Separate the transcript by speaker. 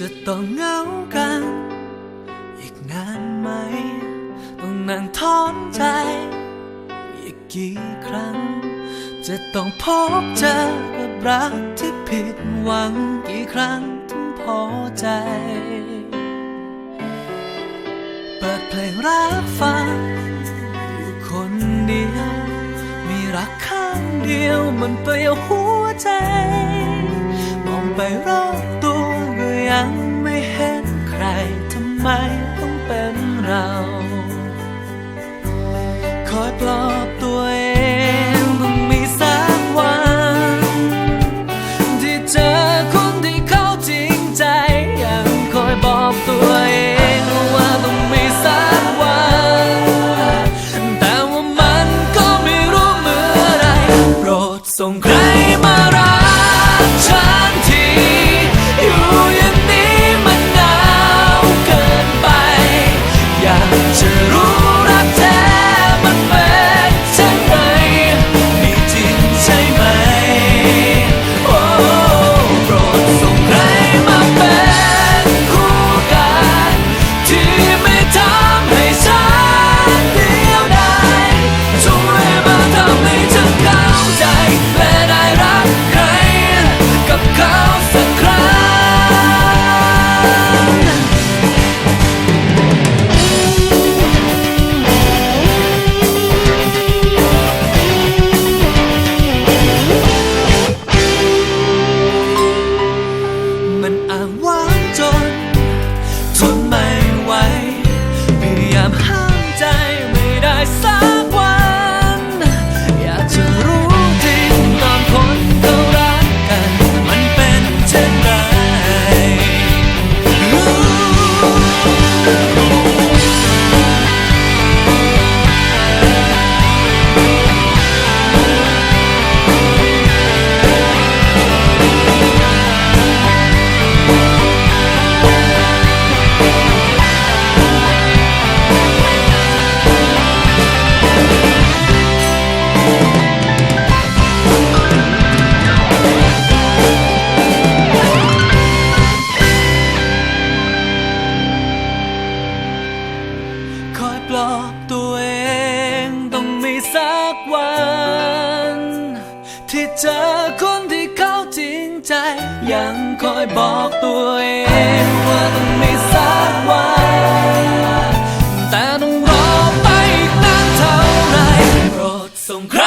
Speaker 1: จะต้องเหงากัน อีกนานไหม ต้องนั่งท้อนใจ อีกกี่ครั้ง จะต้องพบเจอกับรักที่ผิดหวังกี่ครั้งถึงพอใจ เปิดเพลงรักฟังอยู่คนเดียว มีรักข้างเดียวมันเปลี่ยวหัวใจ มองไปรอบ ยังไม่เห็นใครทำไมต้องเป็นเรา คอยปลอบตัว ปลอกตัวเองต้องมีสักวัน ที่เจอคนที่เขาจริงใจ ยังคอยบอกตัวเองว่าต้องมีสักวันแต่ต้องรอไปนานเท่าไรโปรดส่งใคร